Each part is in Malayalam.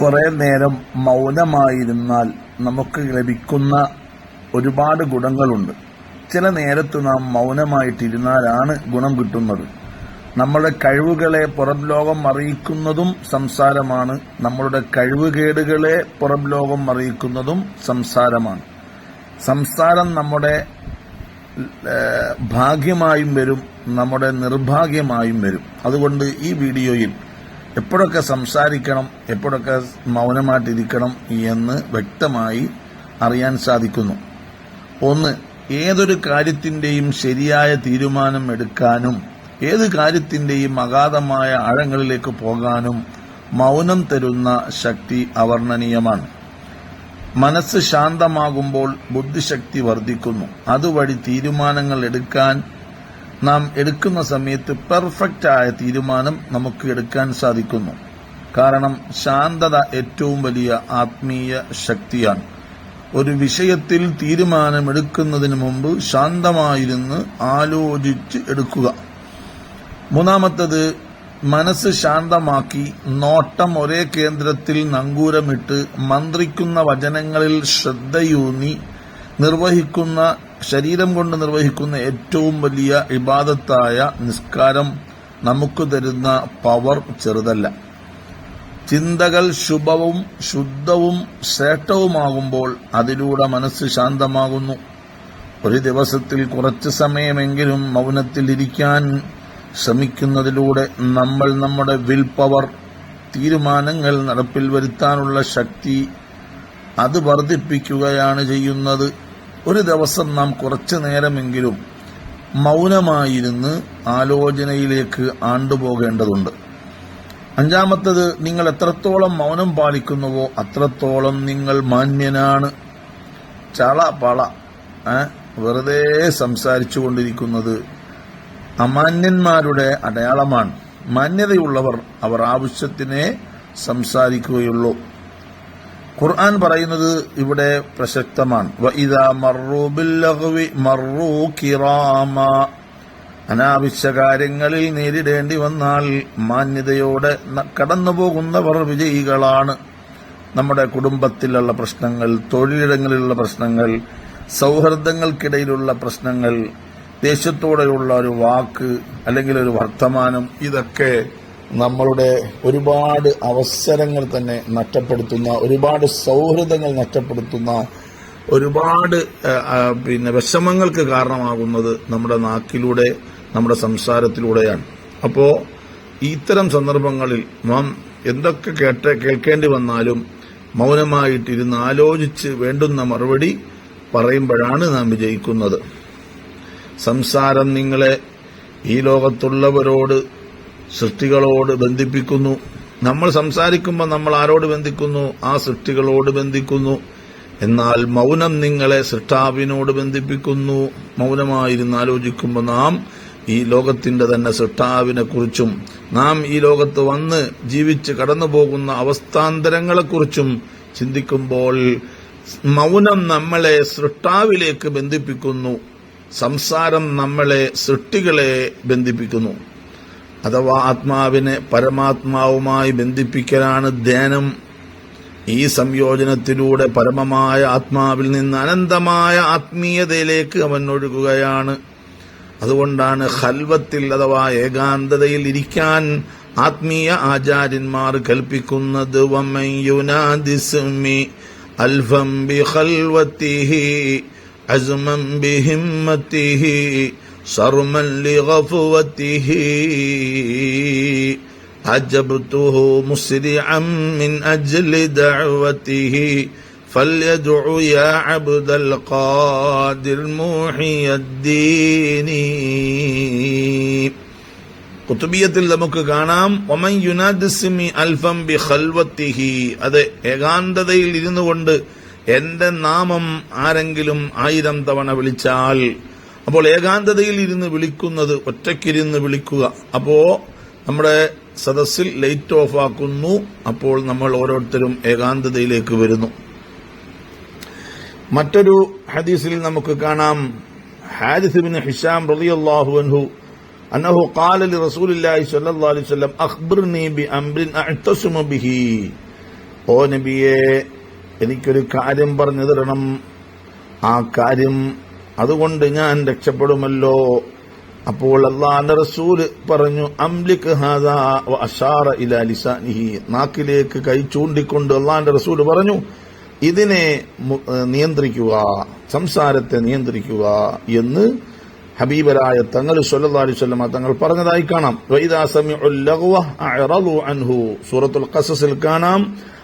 കുറെ നേരം മൗനമായിരുന്നാൽ നമുക്ക് ലഭിക്കുന്ന ഒരുപാട് ഗുണങ്ങളുണ്ട്. ചില നേരത്ത് നാം മൗനമായിട്ടിരുന്നാലാണ് ഗുണം കിട്ടുന്നത്. നമ്മുടെ കഴിവുകളെ പുറം ലോകം അറിയിക്കുന്നതും സംസാരമാണ്. നമ്മളുടെ കഴിവുകേടുകളെ പുറം ലോകം അറിയിക്കുന്നതും സംസാരമാണ്. സംസാരം നമ്മുടെ ഭാഗ്യമായും വരും നമ്മുടെ നിർഭാഗ്യമായും വരും. അതുകൊണ്ട് ഈ വീഡിയോയിൽ എപ്പോഴൊക്കെ സംസാരിക്കണം എപ്പോഴൊക്കെ മൗനമായിട്ടിരിക്കണം എന്ന് വ്യക്തമായി അറിയാൻ സാധിക്കുന്നു. ഒന്ന് ഏതൊരു കാര്യത്തിന്റെയും ശരിയായ തീരുമാനം എടുക്കാനും ഏത് കാര്യത്തിന്റെയും അഗാധമായ ആഴങ്ങളിലേക്ക് പോകാനും മൗനം തരുന്ന ശക്തി അവർണനീയമാണ്. മനസ്സ് ശാന്തമാകുമ്പോൾ ബുദ്ധിശക്തി വർദ്ധിക്കുന്നു. അതുവഴി തീരുമാനങ്ങൾ എടുക്കാൻ നാം എടുക്കുന്ന സമയത്ത് പെർഫെക്റ്റ് ആയ തീരുമാനം നമുക്ക് എടുക്കാൻ സാധിക്കുന്നു. കാരണം ശാന്തത ഏറ്റവും വലിയ ആത്മീയ ശക്തിയാണ്. ഒരു വിഷയത്തിൽ തീരുമാനമെടുക്കുന്നതിന് മുമ്പ് ശാന്തമായിരുന്ന് ആലോചിച്ച് എടുക്കുക. മൂന്നാമത്തത് മനസ്സ് ശാന്തമാക്കി നോട്ടം ഒരേ കേന്ദ്രത്തിൽ നങ്കൂരമിട്ട് മന്ത്രിക്കുന്ന വചനങ്ങളിൽ ശ്രദ്ധയൂന്നി നിർവഹിക്കുന്ന ശരീരം കൊണ്ട് നിർവഹിക്കുന്ന ഏറ്റവും വലിയ ഇബാദത്തായ നിസ്കാരം നമുക്ക് തരുന്ന പവർ ചെറുതല്ല. ചിന്തകൾ ശുഭവും ശുദ്ധവും ശ്രേഷ്ഠവുമാകുമ്പോൾ അതിലൂടെ മനസ്സ് ശാന്തമാകുന്നു. ഒരു ദിവസത്തിൽ കുറച്ച് സമയമെങ്കിലും മൗനത്തിലിരിക്കാൻ ശ്രമിക്കുന്നതിലൂടെ നമ്മൾ നമ്മുടെ വിൽ പവർ തീരുമാനങ്ങൾ നടപ്പിൽ വരുത്താനുള്ള ശക്തി അത് വർദ്ധിപ്പിക്കുകയാണ് ചെയ്യുന്നത്. ഒരു ദിവസം നാം കുറച്ചു നേരമെങ്കിലും മൗനമായിരുന്ന് ആലോചനയിലേക്ക് ആണ്ടുപോകേണ്ടതുണ്ട്. അഞ്ചാമത്തത് നിങ്ങൾ എത്രത്തോളം മൗനം പാലിക്കുന്നുവോ അത്രത്തോളം നിങ്ങൾ മാന്യനാണ്. ചള പള വെറുതെ സംസാരിച്ചു കൊണ്ടിരിക്കുന്നത് അമാന്യന്മാരുടെ അടയാളമാണ്. മാന്യതയുള്ളവർ അവർ ആവശ്യത്തിനെ സംസാരിക്കുകയുള്ളൂ. ഖുർആൻ പറയുന്നത് ഇവിടെ പ്രസക്തമാണ്. അനാവശ്യ കാര്യങ്ങളിൽ നേരിടേണ്ടി വന്നാൽ മാന്യതയോടെ കടന്നുപോകുന്നവർ വിജയികളാണ്. നമ്മുടെ കുടുംബത്തിലുള്ള പ്രശ്നങ്ങൾ തൊഴിലിടങ്ങളിലുള്ള പ്രശ്നങ്ങൾ സൗഹൃദങ്ങൾക്കിടയിലുള്ള പ്രശ്നങ്ങൾ ദേശത്തോടെയുള്ള ഒരു വാക്ക് അല്ലെങ്കിൽ ഒരു വർത്തമാനം ഇതൊക്കെ നമ്മളുടെ ഒരുപാട് അവസരങ്ങൾ തന്നെ നഷ്ടപ്പെടുത്തുന്ന ഒരുപാട് സൗഹൃദങ്ങൾ നഷ്ടപ്പെടുത്തുന്ന ഒരുപാട് പിന്നെ വിഷമങ്ങൾക്ക് കാരണമാകുന്നത് നമ്മുടെ നാക്കിലൂടെ നമ്മുടെ സംസാരത്തിലൂടെയാണ്. അപ്പോൾ ഇത്തരം സന്ദർഭങ്ങളിൽ നാം എന്തൊക്കെ കേട്ട് കേൾക്കേണ്ടി വന്നാലും മൗനമായിട്ടിരുന്ന് ആലോചിച്ച് വേണ്ടുന്ന മറുപടി പറയുമ്പോഴാണ് നാം വിജയിക്കുന്നത്. സംസാരം നിങ്ങളെ ഈ ലോകത്തുള്ളവരോട് സൃഷ്ടികളോട് ബന്ധിപ്പിക്കുന്നു. നമ്മൾ സംസാരിക്കുമ്പോൾ നമ്മൾ ആരോട് ബന്ധിക്കുന്നു? ആ സൃഷ്ടികളോട് ബന്ധിക്കുന്നു. എന്നാൽ മൗനം നിങ്ങളെ സൃഷ്ടാവിനോട് ബന്ധിപ്പിക്കുന്നു. മൗനമായിരുന്ന് ആലോചിക്കുമ്പോൾ നാം ഈ ലോകത്തിന്റെ തന്നെ സൃഷ്ടാവിനെ കുറിച്ചും നാം ഈ ലോകത്ത് വന്ന് ജീവിച്ച് കടന്നു പോകുന്ന അവസ്ഥാന്തരങ്ങളെക്കുറിച്ചും ചിന്തിക്കുമ്പോൾ മൗനം നമ്മളെ സൃഷ്ടാവിലേക്ക് ബന്ധിപ്പിക്കുന്നു. സംസാരം നമ്മളെ സൃഷ്ടികളെ ബന്ധിപ്പിക്കുന്നു. അഥവാ ആത്മാവിനെ പരമാത്മാവുമായി ബന്ധിപ്പിക്കലാണ് ധ്യാനം. ഈ സംയോജനത്തിലൂടെ പരമമായ ആത്മാവിൽ നിന്ന് അനന്തമായ ആത്മീയതയിലേക്ക് അവൻ ഒഴുകുകയാണ്. അതുകൊണ്ടാണ് ഹൽവത്തിൽ അഥവാ ഏകാന്തതയിൽ ഇരിക്കാൻ ആത്മീയ ആചാര്യന്മാർ കൽപ്പിക്കുന്നത്. അൽഫം ബി ഖൽവത്തിഹി അസ്മൻ ബിഹിമ്മത്തിഹി സർമൻ ലിഗഫവത്തിഹി عجبته مسرعا من أجل دعوته فليدع يا عبد القادر موحي الدين കുത്തുബിയത്തിൽ നമുക്ക് കാണാം ഒമൻ യുനാദിസിമി അൽഫം ബി ഖൽവത്തിഹി അത് ഏകാന്തതയിൽ ഇരുന്നു കൊണ്ട് എന്റെ നാമം ആരെങ്കിലും ആയിരം തവണ വിളിച്ചാൽ അപ്പോൾ ഏകാന്തതയിൽ ഇരുന്ന് വിളിക്കുന്നത് ഒറ്റയ്ക്കിരുന്ന് വിളിക്കുക. അപ്പോ നമ്മുടെ സദസ്സിൽ ലൈറ്റ് ഓഫ് ആക്കുന്നു. അപ്പോൾ നമ്മൾ ഓരോരുത്തരും ഏകാന്തതയിലേക്ക് വരുന്നു. മറ്റൊരു ഹദീസിൽ നമുക്ക് കാണാം. ഹാരിസ് ബിൻ ഹിഷാം റളിയല്ലാഹു അൻഹു അന്നഹു ഖാല ലി റസൂലില്ലാഹി സ്വല്ലല്ലാഹു അലൈഹി വസല്ലം അഖ്ബിർനി ബി അംരിൻ അഅ്തസിമു ബിഹി. ഓ നബിയെ എനിക്കൊരു കാര്യം പറഞ്ഞു തരണം. ആ കാര്യം അതുകൊണ്ട് ഞാൻ രക്ഷപ്പെടുമല്ലോ. അപ്പോൾ അള്ളാന്റെ റസൂൽ പറഞ്ഞു അംലിക് ഹാദാ അഷാറ ഇലാ ലിസാനിഹി. നാക്കിലേക്ക് കൈ ചൂണ്ടിക്കൊണ്ട് അള്ളാന്റെ റസൂൽ പറഞ്ഞു ഇതിനെ നിയന്ത്രിക്കുക സംസാരത്തെ നിയന്ത്രിക്കുക എന്ന് ഹബീബരായ തങ്ങൾ സല്ലല്ലാഹു അലൈഹി തങ്ങൾ പറഞ്ഞതായി കാണാം. വൈദാ ലഗ്വ അൻഹു. സൂറത്തുൽ ഖസസിൽ കാണാം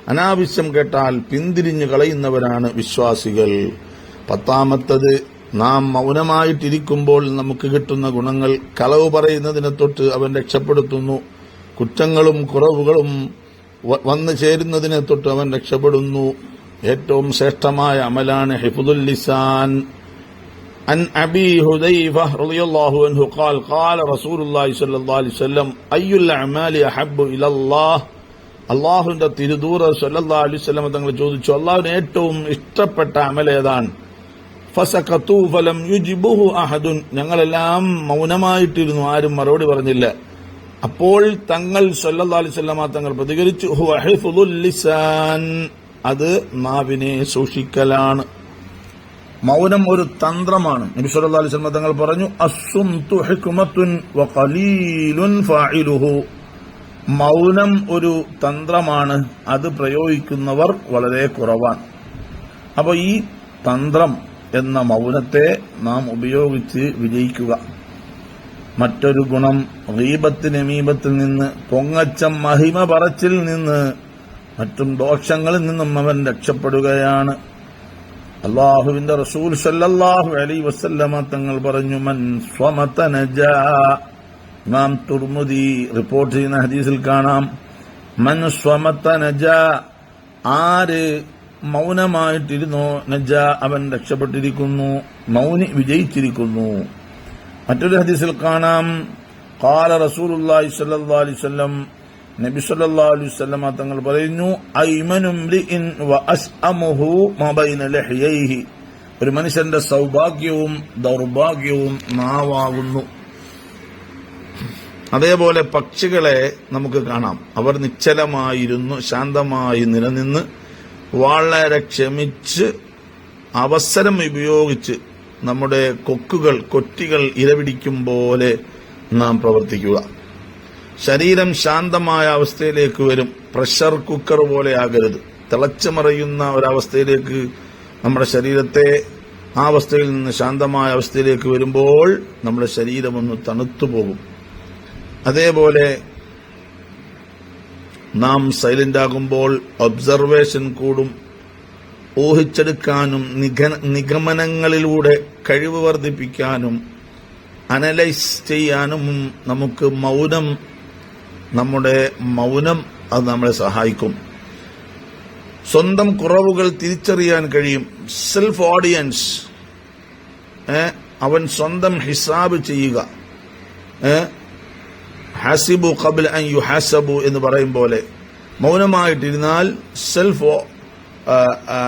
അനാവശ്യം കേട്ടാൽ പിന്തിരിഞ്ഞു കളയുന്നവരാണ് വിശ്വാസികൾ. പത്താമത്തത് നാം മൗനമായിട്ടിരിക്കുമ്പോൾ നമുക്ക് കിട്ടുന്ന ഗുണങ്ങൾ കളവ് പറയുന്നതിനെ തൊട്ട് അവൻ രക്ഷപ്പെടുത്തുന്നു കുറ്റങ്ങളും കുറവുകളും വ- വന്നു ചേരുന്നതിനെ തൊട്ട് അവൻ രക്ഷപ്പെടുന്നു ഏറ്റവും ശ്രേഷ്ഠമായ അമലാണ് ഹിഫുദുൽ ലിസാൻ عن أبي هذيفة رضي الله عنه قال قال رسول الله صلى الله عليه وسلم أي الأعمال أحب إلى الله അള്ളാഹുവിന്റെ തിരുദൂറ സല്ലല്ലാഹു അലൈഹി വസല്ലം തങ്ങൾ ചോദിച്ചു അള്ളാഹുവിന് ഏറ്റവും ഇഷ്ടപ്പെട്ട അമൽ ഏതാണ് ഫസഖത്തു ഫലം യുജിബുഹു അഹദുൻ. ഞങ്ങളെല്ലാം മൗനമായിട്ടിരുന്നു ആരും മറുപടി പറഞ്ഞില്ല. അപ്പോൾ തങ്ങൾ സല്ലല്ലാഹു അലൈഹി തങ്ങൾ പ്രതികരിച്ചു ലിസാൻ. അത് നാവിനെ സൂക്ഷിക്കലാണ്. മൗനം ഒരു തന്ത്രമാണ്. നബി സല്ലല്ലാഹു അലൈഹി വസല്ലം തങ്ങൾ പറഞ്ഞു അസ്സുംതു ഫാഇലുഹു. മൗനം ഒരു തന്ത്രമാണ് അത് പ്രയോഗിക്കുന്നവർ വളരെ കുറവാണ്. അപ്പോൾ ഈ തന്ത്രം എന്ന മൗനത്തെ നാം ഉപയോഗിച്ച് വിജയിക്കുക. മറ്റൊരു ഗുണം റീബത്തിന് മീബത്തിൽ നിന്ന് പൊങ്ങച്ചം മഹിമ പറച്ചിൽ നിന്ന് മറ്റും ദോഷങ്ങളിൽ നിന്നും അവൻ രക്ഷപ്പെടുകയാണ്. അള്ളാഹുവിന്റെ റസൂൽ സല്ലല്ലാഹു അലൈഹി വസല്ലമ തങ്ങൾ പറഞ്ഞു മൻ സ്വമതനജ ഇമാം തുർമുദി റിപ്പോർട്ട് ചെയ്യുന്ന ഹദീസിൽ കാണാം. മൻ സ്വമതനജ ആര് മൗനമായിട്ടിരുന്നോ? നജ അവൻ രക്ഷപ്പെട്ടിരിക്കുന്നു. മൗനി വിജയിച്ചിരിക്കുന്നു. മറ്റൊരു ഹദീസിൽ കാണാം. കാല അലൈഹി വസല്ലം നബി സല്ലല്ലാഹു അലൈഹി തങ്ങൾ പറയുന്നു ഐമനും വ അസ്അമുഹു ഒരു മനുഷ്യന്റെ സൗഭാഗ്യവും ദൗർഭാഗ്യവും നാവാകുന്നു. അതേപോലെ പക്ഷികളെ നമുക്ക് കാണാം. അവർ നിശ്ചലമായിരുന്നു ശാന്തമായി നിലനിന്ന് വളരെ ക്ഷമിച്ച് അവസരം ഉപയോഗിച്ച് നമ്മുടെ കൊക്കുകൾ കൊറ്റികൾ ഇരപിടിക്കും പോലെ നാം പ്രവർത്തിക്കുക. ശരീരം ശാന്തമായ അവസ്ഥയിലേക്ക് വരും. പ്രഷർ കുക്കർ പോലെ ആകരുത്. തിളച്ചു മറയുന്ന ഒരവസ്ഥയിലേക്ക് നമ്മുടെ ശരീരത്തെ ആ അവസ്ഥയിൽ നിന്ന് ശാന്തമായ അവസ്ഥയിലേക്ക് വരുമ്പോൾ നമ്മുടെ ശരീരം ഒന്ന് തണുത്തു പോകും അതേപോലെ നാം സൈലന്റ് ആകുമ്പോൾ ഒബ്സർവേഷൻ കൂടും. ഊഹിച്ചെടുക്കാനും നിഗ- നിഗമനങ്ങളിലൂടെ കഴിവ് വർദ്ധിപ്പിക്കാനും അനലൈസ് ചെയ്യാനും നമുക്ക് മൗനം നമ്മുടെ മൗനം അത് നമ്മളെ സഹായിക്കും. സ്വന്തം കുറവുകൾ തിരിച്ചറിയാൻ കഴിയും. സെൽഫ് ഓഡിയൻസ് അവൻ സ്വന്തം ഹിസാബ് ചെയ്യുക. ഹാസിബു കബിൽ അൻ യു യുഹാസബു എന്ന് പറയും പോലെ മൗനമായിട്ടിരുന്നാൽ സെൽഫ്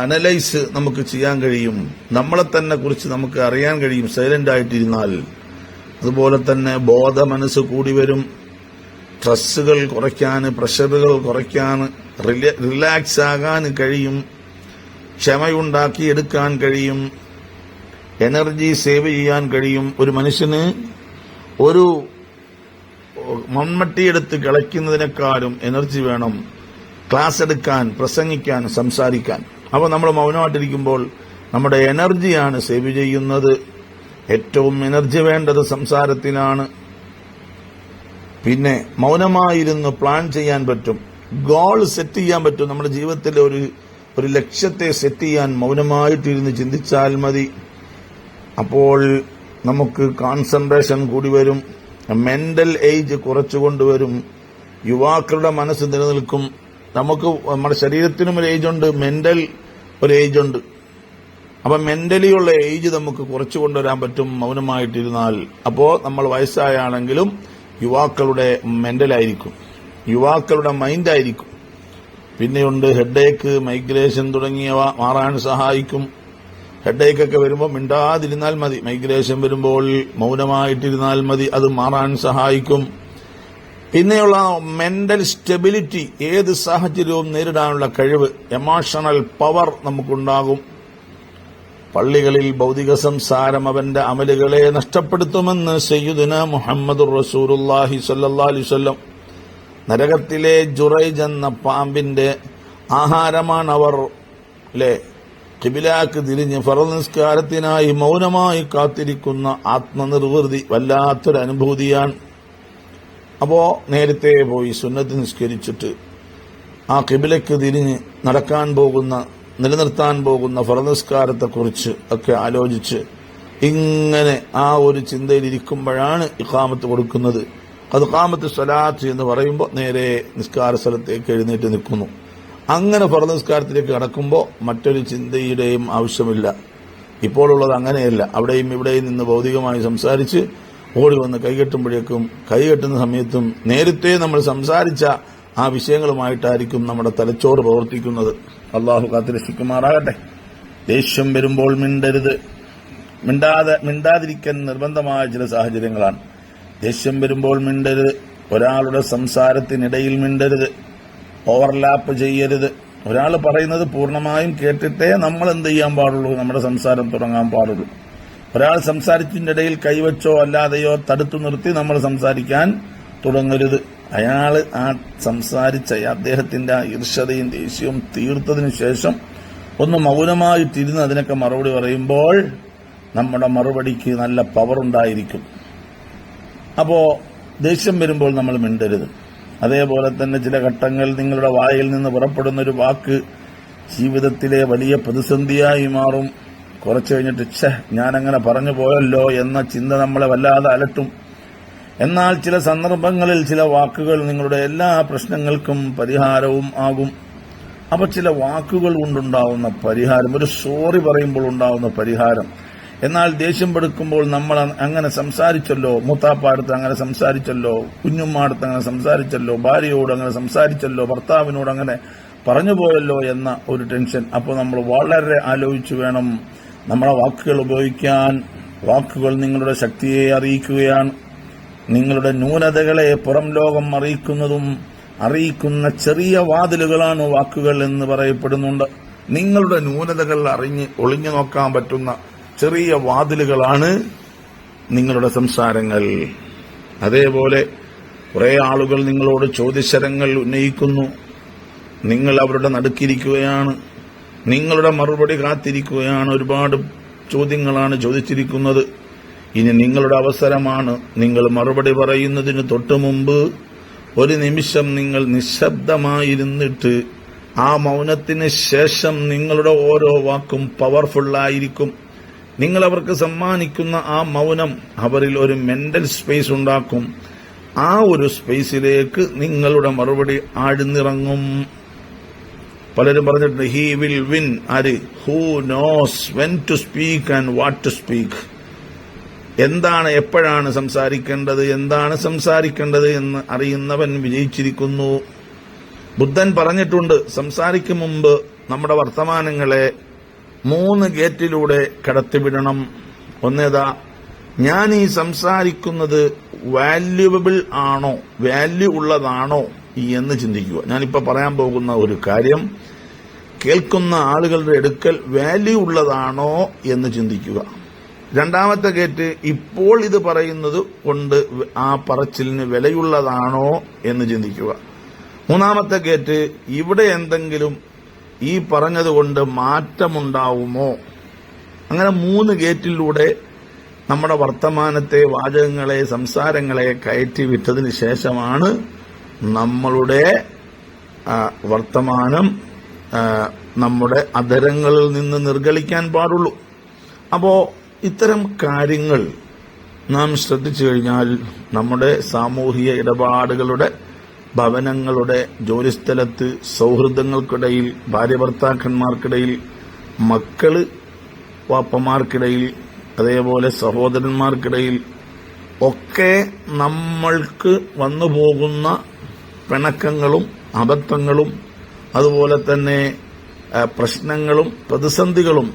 അനലൈസ് നമുക്ക് ചെയ്യാൻ കഴിയും. നമ്മളെ തന്നെ കുറിച്ച് നമുക്ക് അറിയാൻ കഴിയും. സൈലന്റ് ആയിട്ടിരുന്നാൽ. അതുപോലെ തന്നെ ബോധ മനസ്സ് കൂടി വരും. സ്ട്രെസ്സുകൾ കുറയ്ക്കാൻ പ്രഷറുകൾ കുറയ്ക്കാൻ റിലാക്സ് ആകാൻ കഴിയും. ക്ഷമയുണ്ടാക്കി എടുക്കാൻ കഴിയും. എനർജി സേവ് ചെയ്യാൻ കഴിയും. ഒരു മനുഷ്യന് ഒരു മൺമട്ടിയെടുത്ത് കിളയ്ക്കുന്നതിനേക്കാളും എനർജി വേണം ക്ലാസ് എടുക്കാൻ പ്രസംഗിക്കാൻ സംസാരിക്കാൻ. അപ്പോൾ നമ്മൾ മൗനമായിട്ടിരിക്കുമ്പോൾ നമ്മുടെ എനർജിയാണ് സേവ് ചെയ്യുന്നത്. ഏറ്റവും എനർജി വേണ്ടത് സംസാരത്തിനാണ്. പിന്നെ മൗനമായിരുന്ന് പ്ലാൻ ചെയ്യാൻ പറ്റും. ഗോൾ സെറ്റ് ചെയ്യാൻ പറ്റും. നമ്മുടെ ജീവിതത്തിലെ ഒരു ഒരു ലക്ഷ്യത്തെ സെറ്റ് ചെയ്യാൻ മൗനമായിട്ടിരുന്ന് ചിന്തിച്ചാൽ മതി. അപ്പോൾ നമുക്ക് കോൺസെൻട്രേഷൻ കൂടി വരും. മെന്റൽ ഏജ് കുറച്ചുകൊണ്ടുവരും യുവാക്കളുടെ മനസ്സ് നിലനിൽക്കും. നമുക്ക് നമ്മുടെ ശരീരത്തിനും ഒരു ഏജ് ഉണ്ട്. മെന്റൽ ഒരു ഏജ് ഉണ്ട്. അപ്പൊ മെന്റലി ഉള്ള ഏജ് നമുക്ക് കുറച്ചു കൊണ്ടുവരാൻ പറ്റും മൗനമായിട്ടിരുന്നാൽ. അപ്പോ നമ്മൾ വയസ്സായാണെങ്കിലും യുവാക്കളുടെ മെന്റലായിരിക്കും യുവാക്കളുടെ മൈൻഡായിരിക്കും പിന്നെയുണ്ട് ഹെഡേക്ക് മൈഗ്രേഷൻ തുടങ്ങിയവ മാറാൻ സഹായിക്കും. ഹെഡേക്ക് ഒക്കെ വരുമ്പോൾ മിണ്ടാതിരുന്നാൽ മതി. മൈഗ്രേഷൻ വരുമ്പോൾ മൗനമായിട്ടിരുന്നാൽ മതി. അത് മാറാൻ സഹായിക്കും. പിന്നെയുള്ള മെന്റൽ സ്റ്റെബിലിറ്റി ഏത് സാഹചര്യവും നേരിടാനുള്ള കഴിവ് എമോഷണൽ പവർ നമുക്കുണ്ടാകും. പള്ളികളിൽ ഭൗതിക സംസാരം അവന്റെ അമലുകളെ നഷ്ടപ്പെടുത്തുമെന്ന് സയ്യുദിന മുഹമ്മദ് റസൂറുല്ലാഹി സല്ലാ അലിസ്വല്ലം നരകത്തിലെ ജുറൈജ് എന്ന പാമ്പിന്റെ ആഹാരമാണ് അവർ കിബിലാക്ക് തിരിഞ്ഞ് ഫറനിസ്കാരത്തിനായി മൗനമായി കാത്തിരിക്കുന്ന ആത്മനിർവൃതി വല്ലാത്തൊരു അനുഭൂതിയാണ് അപ്പോ നേരത്തെ പോയി സുന്നത്ത് നിസ്കരിച്ചിട്ട് ആ കിബിലയ്ക്ക് തിരിഞ്ഞ് നടക്കാൻ പോകുന്ന നിലനിർത്താൻ പോകുന്ന ഫറനിസ്കാരത്തെക്കുറിച്ച് ഒക്കെ ആലോചിച്ച് ഇങ്ങനെ ആ ഒരു ചിന്തയിലിരിക്കുമ്പോഴാണ് ഇഖാമത്ത് കൊടുക്കുന്നത്. അത് കാമത്ത് സ്വലാത്ത് എന്ന് പറയുമ്പോൾ നേരെ നിസ്കാര സ്ഥലത്തേക്ക് എഴുന്നേറ്റ് നിൽക്കുന്നു. അങ്ങനെ ഫറനിസ്കാരത്തിലേക്ക് കടക്കുമ്പോൾ മറ്റൊരു ചിന്തയുടെയും ആവശ്യമില്ല. ഇപ്പോഴുള്ളത് അങ്ങനെയല്ല. അവിടെയും ഇവിടെയും നിന്ന് ഭൗതികമായി സംസാരിച്ച് ഓടി വന്ന് കൈകെട്ടുമ്പോഴേക്കും കൈകെട്ടുന്ന സമയത്തും നേരത്തെ നമ്മൾ സംസാരിച്ച ആ വിഷയങ്ങളുമായിട്ടായിരിക്കും നമ്മുടെ തലച്ചോറ് പ്രവർത്തിക്കുന്നത്. അള്ളാഹു കാത്തിരക്ഷിക്കുമാറാകട്ടെ. ദേഷ്യം വരുമ്പോൾ മിണ്ടരുത്. മിണ്ടാതെ മിണ്ടാതിരിക്കാൻ നിർബന്ധമായ ചില സാഹചര്യങ്ങളാണ്. ദേഷ്യം വരുമ്പോൾ മിണ്ടരുത്. ഒരാളുടെ സംസാരത്തിനിടയിൽ മിണ്ടരുത്. ഓവർലാപ്പ് ചെയ്യരുത്. ഒരാൾ പറയുന്നത് പൂർണമായും കേട്ടിട്ടേ നമ്മൾ എന്ത് ചെയ്യാൻ പാടുള്ളൂ? നമ്മുടെ സംസാരം തുടങ്ങാൻ പാടുള്ളൂ. ഒരാൾ സംസാരിച്ചതിന്റെ ഇടയിൽ കൈവച്ചോ അല്ലാതെയോ തടുത്തു നിർത്തി നമ്മൾ സംസാരിക്കാൻ തുടങ്ങരുത്. അയാൾ ആ സംസാരിച്ച അദ്ദേഹത്തിന്റെ ആ ഈർഷതയും ദേഷ്യവും തീർത്തതിനു ശേഷം ഒന്ന് മൗനമായി മൗനമായിട്ടിരുന്ന് അതിനൊക്കെ മറുപടി പറയുമ്പോൾ നമ്മുടെ മറുപടിക്ക് നല്ല പവർ ഉണ്ടായിരിക്കും. അപ്പോ ദേഷ്യം വരുമ്പോൾ നമ്മൾ മിണ്ടരുത്. അതേപോലെ തന്നെ ചില ഘട്ടങ്ങൾ നിങ്ങളുടെ വായിൽ നിന്ന് പുറപ്പെടുന്ന ഒരു വാക്ക് ജീവിതത്തിലെ വലിയ പ്രതിസന്ധിയായി മാറും. കുറച്ചു കഴിഞ്ഞിട്ട് ഛ ഞാനങ്ങനെ പറഞ്ഞു പോയല്ലോ എന്ന ചിന്ത നമ്മളെ വല്ലാതെ അലട്ടും. എന്നാൽ ചില സന്ദർഭങ്ങളിൽ ചില വാക്കുകൾ നിങ്ങളുടെ എല്ലാ പ്രശ്നങ്ങൾക്കും പരിഹാരവും ആകും. അപ്പൊ ചില വാക്കുകൾ കൊണ്ടുണ്ടാവുന്ന പരിഹാരം ഒരു സോറി പറയുമ്പോൾ ഉണ്ടാവുന്ന പരിഹാരം എന്നാൽ ദേഷ്യം പെടുക്കുമ്പോൾ നമ്മൾ അങ്ങനെ സംസാരിച്ചല്ലോ മൂത്താപ്പാടത്ത് അങ്ങനെ സംസാരിച്ചല്ലോ കുഞ്ഞുമ്മാടത്ത് അങ്ങനെ സംസാരിച്ചല്ലോ ഭാര്യയോട് അങ്ങനെ സംസാരിച്ചല്ലോ ഭർത്താവിനോട് അങ്ങനെ പറഞ്ഞുപോയല്ലോ എന്ന ഒരു ടെൻഷൻ. അപ്പോൾ നമ്മൾ വളരെ ആലോചിച്ചു വേണം നമ്മളെ വാക്കുകൾ ഉപയോഗിക്കാൻ. വാക്കുകൾ നിങ്ങളുടെ ശക്തിയെ അറിയിക്കുകയാണ്. നിങ്ങളുടെ ന്യൂനതകളെ പുറം ലോകം അറിയിക്കുന്നതും അറിയിക്കുന്ന ചെറിയ വാതിലുകളാണ് വാക്കുകൾ എന്ന് പറയപ്പെടുന്നുണ്ട്. നിങ്ങളുടെ ന്യൂനതകൾ അറിഞ്ഞ് ഒളിഞ്ഞു നോക്കാൻ പറ്റുന്ന ചെറിയ വാതിലുകളാണ് നിങ്ങളുടെ സംസാരങ്ങൾ. അതേപോലെ കുറെ ആളുകൾ നിങ്ങളോട് ചോദ്യശരങ്ങൾ ഉന്നയിക്കുന്നു. നിങ്ങൾ അവരുടെ നടുക്കിരിക്കുകയാണ്. നിങ്ങളുടെ മറുപടി കാത്തിരിക്കുകയാണ്. ഒരുപാട് ചോദ്യങ്ങളാണ് ചോദിച്ചിരിക്കുന്നത്. ഇനി നിങ്ങളുടെ അവസരമാണ് നിങ്ങൾ മറുപടി പറയുന്നതിന് തൊട്ടു മുമ്പ് ഒരു നിമിഷം നിങ്ങൾ നിശബ്ദമായിരുന്നിട്ട് ആ മൗനത്തിന് ശേഷം നിങ്ങളുടെ ഓരോ വാക്കും പവർഫുള്ളായിരിക്കും നിങ്ങൾ അവർക്ക് സമ്മാനിക്കുന്ന ആ മൗനം അവരിൽ ഒരു മെന്റൽ സ്പേസ് ഉണ്ടാക്കും. ആ ഒരു സ്പേസിലേക്ക് നിങ്ങളുടെ മറുപടി ആഴ്ന്നിറങ്ങും. പലരും പറഞ്ഞിട്ടുണ്ട് ഹീ വിൽ വിൻ ആര്? Who knows when to speak and what to speak എന്താണ് എപ്പോഴാണ് സംസാരിക്കേണ്ടത് എന്താണ് സംസാരിക്കേണ്ടത് എന്ന് അറിയുന്നവൻ വിജയിച്ചിരിക്കുന്നു. ബുദ്ധൻ പറഞ്ഞിട്ടുണ്ട് സംസാരിക്കും മുമ്പ് നമ്മുടെ വർത്തമാനങ്ങളെ മൂന്ന് ഗേറ്റിലൂടെ കടത്തിവിടണം. ഒന്നേതാ ഞാൻ ഈ സംസാരിക്കുന്നത് വാല്യുവബിൾ ആണോ വാല്യൂ ഉള്ളതാണോ എന്ന് ചിന്തിക്കുക. ഞാനിപ്പോ പറയാൻ പോകുന്ന ഒരു കാര്യം കേൾക്കുന്ന ആളുകളുടെ എടുക്കൽ വാല്യൂ ഉള്ളതാണോ എന്ന് ചിന്തിക്കുക. രണ്ടാമത്തെ ഗേറ്റ് ഇപ്പോൾ ഇത് പറയുന്നത് കൊണ്ട് ആ പറച്ചിലിന് വിലയുള്ളതാണോ എന്ന് ചിന്തിക്കുക. മൂന്നാമത്തെ ഗേറ്റ് ഇവിടെ എന്തെങ്കിലും ഈ പറഞ്ഞതുകൊണ്ട് മാറ്റമുണ്ടാവുമോ? അങ്ങനെ മൂന്ന് ഗേറ്റിലൂടെ നമ്മുടെ വർത്തമാനത്തെ വാചകങ്ങളെ സംസാരങ്ങളെ കയറ്റി വിട്ടതിന് ശേഷമാണ് നമ്മളുടെ വർത്തമാനം നമ്മുടെ അധരങ്ങളിൽ നിന്ന് നിർഗളിക്കാൻ പാടുള്ളൂ. അപ്പോ ഇത്തരം കാര്യങ്ങൾ നാം ശ്രദ്ധിച്ചു കഴിഞ്ഞാൽ നമ്മുടെ സാമൂഹിക ഇടപാടുകളുടെ ഭവനങ്ങളുടെ ജോലിസ്ഥലത്ത് സൗഹൃദങ്ങൾക്കിടയിൽ ഭാര്യ ഭർത്താക്കന്മാർക്കിടയിൽ മക്കൾ വാപ്പമാർക്കിടയിൽ അതേപോലെ സഹോദരന്മാർക്കിടയിൽ ഒക്കെ നമ്മൾക്ക് വന്നു പോകുന്ന പിണക്കങ്ങളും അബദ്ധങ്ങളും അതുപോലെ തന്നെ പ്രശ്നങ്ങളും പ്രതിസന്ധികളും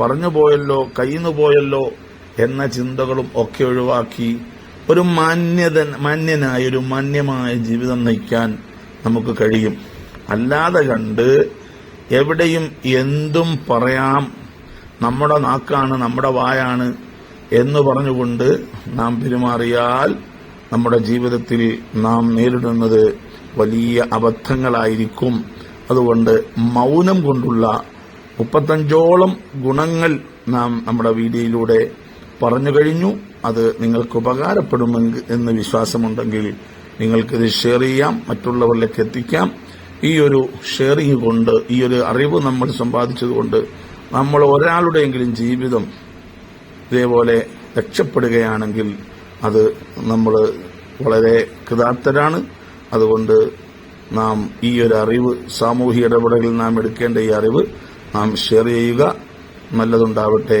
പറഞ്ഞുപോയല്ലോ പോയല്ലോ പോയല്ലോ എന്ന ചിന്തകളും ഒക്കെ ഒഴിവാക്കി ഒരു മാന്യത മാന്യനായ ഒരു മാന്യമായ ജീവിതം നയിക്കാൻ നമുക്ക് കഴിയും. അല്ലാതെ കണ്ട് എവിടെയും എന്തും പറയാം. നമ്മുടെ നാക്കാണ് നമ്മുടെ വായാണ് എന്ന് പറഞ്ഞുകൊണ്ട് നാം പെരുമാറിയാൽ നമ്മുടെ ജീവിതത്തിൽ നാം നേരിടുന്നത് വലിയ അബദ്ധങ്ങളായിരിക്കും. അതുകൊണ്ട് മൗനം കൊണ്ടുള്ള മുപ്പത്തഞ്ചോളം ഗുണങ്ങൾ നാം നമ്മുടെ വീഡിയോയിലൂടെ പറഞ്ഞു കഴിഞ്ഞു. അത് നിങ്ങൾക്ക് ഉപകാരപ്പെടുമെങ്കിൽ എന്ന് വിശ്വാസമുണ്ടെങ്കിൽ നിങ്ങൾക്കിത് ഷെയർ ചെയ്യാം മറ്റുള്ളവരിലേക്ക് എത്തിക്കാം. ഈ ഒരു ഷെയറിങ് കൊണ്ട് ഈ ഒരു അറിവ് നമ്മൾ സമ്പാദിച്ചതുകൊണ്ട് നമ്മൾ ഒരാളുടെയെങ്കിലും ജീവിതം ഇതേപോലെ രക്ഷപ്പെടുകയാണെങ്കിൽ അത് നമ്മൾ വളരെ കൃതാർത്ഥരാണ്. അതുകൊണ്ട് നാം ഈ ഒരു അറിവ് സാമൂഹിക ഇടപെടലിൽ നാം എടുക്കേണ്ട ഈ അറിവ് നാം ഷെയർ ചെയ്യുക. നല്ലതുണ്ടാവട്ടെ